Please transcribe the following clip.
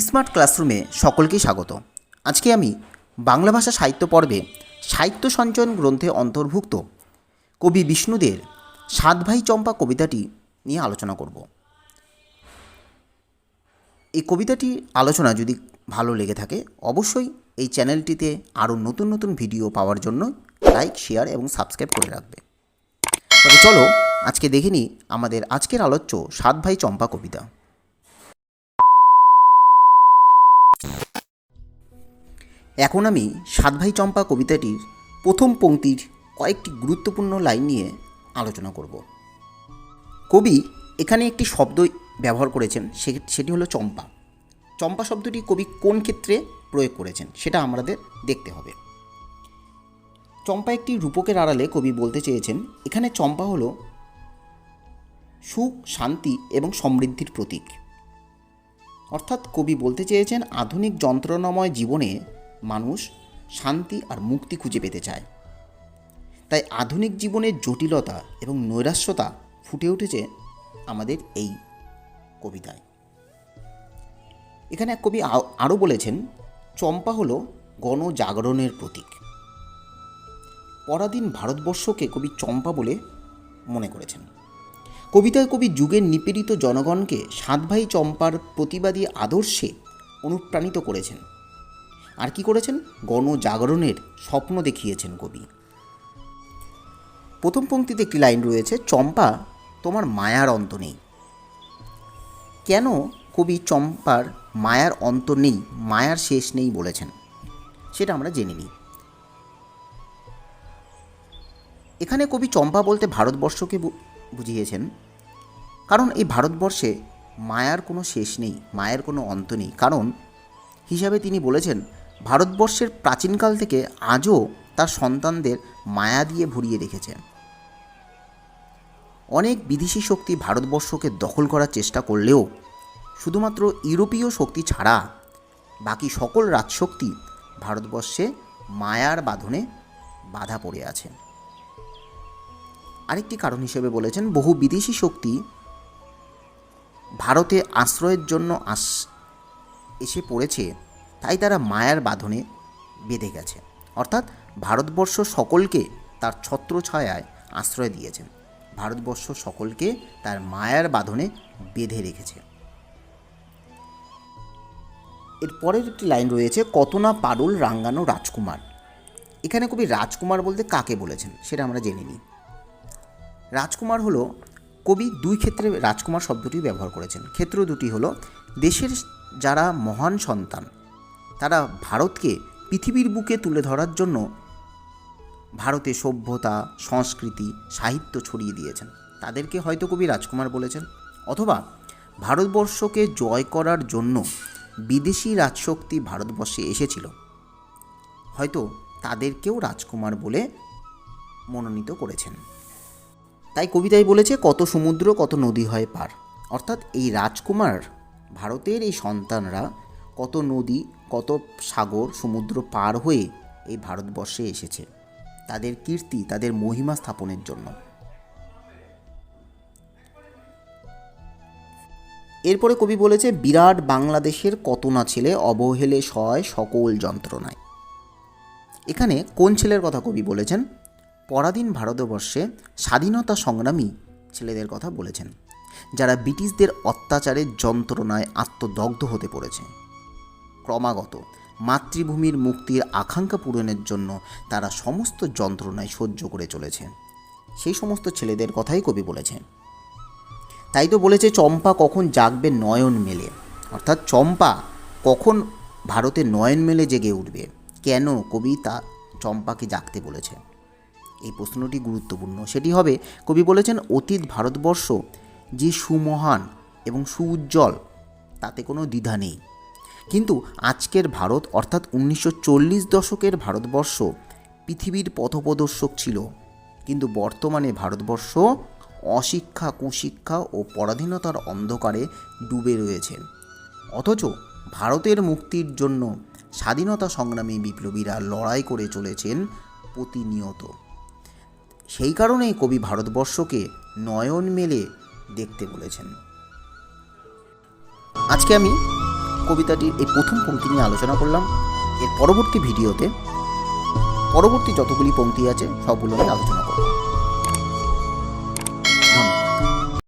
Smart ক্লাসরুমে সকলকেই স্বাগত। আজকে আমি বাংলা ভাষা সাহিত্য পর্বে সাহিত্য সঞ্চয়ন গ্রন্থে অন্তর্ভুক্ত কবি বিষ্ণুদের সাত ভাই চম্পা কবিতাটি নিয়ে আলোচনা করব। এই কবিতাটির আলোচনা যদি ভালো লেগে থাকে, অবশ্যই এই চ্যানেলটিতে আরও নতুন নতুন ভিডিও পাওয়ার জন্য লাইক, শেয়ার এবং সাবস্ক্রাইব করে রাখবে। তবে চলো আজকে দেখে নিই আমাদের আজকের আলোচ্য সাত ভাই চম্পা কবিতা। এখন আমি সাত ভাই চম্পা কবিতাটির প্রথম পংক্তির কয়েকটি গুরুত্বপূর্ণ লাইন নিয়ে আলোচনা করব। কবি এখানে একটি শব্দ ব্যবহার করেছেন সেটি হলো চম্পা। চম্পা শব্দটি কবি কোন ক্ষেত্রে প্রয়োগ করেছেন সেটা আমাদের দেখতে হবে। চম্পা একটি রূপকের আড়ালে কবি বলতে চেয়েছেন, এখানে চম্পা হলো সুখ, শান্তি এবং সমৃদ্ধির প্রতীক। অর্থাৎ কবি বলতে চেয়েছেন, আধুনিক যন্ত্রণাময় জীবনে মানুষ শান্তি আর মুক্তি খুঁজে পেতে চায়। তাই আধুনিক জীবনের জটিলতা এবং নৈরাস্যতা ফুটে উঠেছে আমাদের এই কবিতায়। এখানে এক কবি আরও বলেছেন, চম্পা হলো গণজাগরণের প্রতীক। পরাধীন ভারতবর্ষকে কবি চম্পা বলে মনে করেছেন। কবিতায় কবি যুগের নিপীড়িত জনগণকে সাত ভাই চম্পার প্রতিবাদী আদর্শে অনুপ্রাণিত করেছেন। আর কি করেছেন? গণজাগরণের স্বপ্ন দেখিয়েছেন কবি। প্রথম পংক্তিতে একটি লাইন রয়েছে, চম্পা, তোমার মায়ার অন্ত নেই। কেন কবি চম্পার মায়ার অন্ত নেই, মায়ার শেষ নেই বলেছেন? সেটা আমরা জেনে নিই। এখানে কবি চম্পা বলতে ভারতবর্ষকে বুঝিয়েছেন, কারণ এই ভারতবর্ষে মায়ার কোনো শেষ নেই, মায়ের কোনো অন্ত নেই। কারণ হিসাবে তিনি বলেছেন ভারতবর্ষের প্রাচীনকাল থেকে আজও তার সন্তানদের মায়া দিয়ে ভরিয়ে রেখেছে। অনেক বিদেশি শক্তি ভারতবর্ষকে দখল করার চেষ্টা করলেও শুধুমাত্র ইউরোপীয় শক্তি ছাড়া বাকি সকল রাজশক্তি ভারতবর্ষে মায়ার বাঁধনে বাধা পড়ে আছে। আরেকটি কারণ হিসেবে বলেছেন, বহু বিদেশি শক্তি ভারতে আশ্রয়ের জন্য আস এসে পড়েছে তাই তারা মায়ার বাঁধনে বেঁধে গেছে। অর্থাৎ ভারতবর্ষ সকলকে তার ছত্রছায়ায় আশ্রয় দিয়েছেন ভারতবর্ষ সকলকে তার মায়ার বাঁধনে বেঁধে রেখেছে। এর পরের একটি লাইন রয়েছে, কত না পারুল রাঙ্গানো রাজকুমার। এখানে কবি রাজকুমার বলতে কাকে বলেছেন সেটা আমরা জেনে নিই। রাজকুমার হলো কবি দুই ক্ষেত্রে রাজকুমার শব্দটি ব্যবহার করেছেন। ক্ষেত্র দুটি হলো, দেশের যারা মহান সন্তান তারা ভারতকে পৃথিবীর বুকে তুলে ধরার জন্য ভারতে সভ্যতা, সংস্কৃতি, সাহিত্য ছড়িয়ে দিয়েছেন। তাদেরকে হয়তো কবি রাজকুমার বলেছেন। অথবা ভারতবর্ষকে জয় করার জন্য বিদেশি রাজশক্তি ভারতবর্ষে এসেছিল। হয়তো তাদেরকেও রাজকুমার বলে মনোনীত করেছেন। তাই কবিতায় বলেছে, কত সমুদ্র, কত নদী হয় পার। অর্থাৎ এই রাজকুমার ভারতের এই সন্তানরা কত নদী, কত সাগর, সমুদ্র পার হয়ে এই ভারতবর্ষে এসেছে। তাদের কীর্তি, তাদের মহিমা স্থাপনের জন্য। এরপরে কবি বলেছে, বিরাট বাংলাদেশের কত না ছেলে অবহেলে সয় সকল যন্ত্রণায়। এখানে কোন ছেলের কথা কবি বলেছেন? পরাধীন ভারতবর্ষে স্বাধীনতা সংগ্রামী ছেলেদের কথা বলেছেন, যারা ব্রিটিশদের অত্যাচারের যন্ত্রণায় আত্মদগ্ধ হতে পড়েছে। ক্রমাগত মাতৃভূমির মুক্তির আকাঙ্ক্ষা পূরণের জন্য তারা সমস্ত যন্ত্রণায় সহ্য করে চলেছে। সেই সমস্ত ছেলেদের কথাই কবি বলেছেন। তাই তো বলেছে, চম্পা কখন জাগবে নয়ন মেলে। অর্থাৎ চম্পা কখন ভারতে নয়ন মেলে জেগে উঠবে। কেন কবি তা চম্পাকে জাগতে বলেছে? এই প্রশ্নটি গুরুত্বপূর্ণ। সেটি হবে, কবি বলেছেন, অতীত ভারতবর্ষ যে সুমহান এবং সুউজ্জ্বল, তাতে কোনো দ্বিধা নেই। কিন্তু আজকের ভারত অর্থাৎ উনিশশো চল্লিশ দশকের ভারতবর্ষ পৃথিবীর পথপ্রদর্শক ছিল। কিন্তু বর্তমানে ভারতবর্ষ অশিক্ষা, কুশিক্ষা ও পরাধীনতার অন্ধকারে ডুবে রয়েছে। অথচ ভারতের মুক্তির জন্য স্বাধীনতা সংগ্রামী বিপ্লবীরা লড়াই করে চলেছেন প্রতিনিয়ত। সেই কারণেই কবি ভারতবর্ষকে নয়ন মেলে দেখতে বলেছেন। আজকে আমি কবিতাটির এই প্রথম পঙ্ক্তি নিয়ে আলোচনা করলাম। এর পরবর্তী ভিডিওতে পরবর্তী যতগুলি পঙ্ক্তি আছে, সবগুলো নিয়ে আলোচনা করব।